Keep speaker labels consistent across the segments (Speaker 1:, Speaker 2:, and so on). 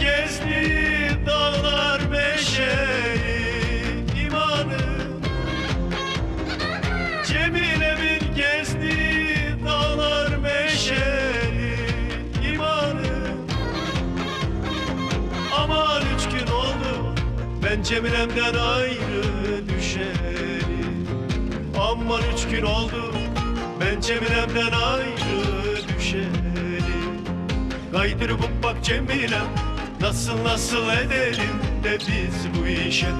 Speaker 1: gezdi dağlar meşeli imanı. Cemile'min gezdi dağlar meşeli imanı. Aman üç gün oldu ben Cemile'mden ayrı düşeli Aman üç gün oldu ben Cemile'mden ayrı Kaydırıp bak Cemilem. Nasıl nasıl edelim de biz bu işe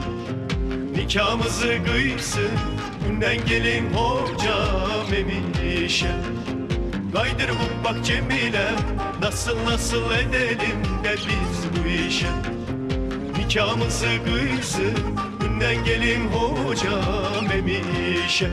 Speaker 1: Nikahımızı kıysın Günden gelin hocam emişe Kaydırıp bak Cemilem. Nasıl nasıl edelim de biz bu işe Nikahımızı kıysın Günden gelin hocam emişe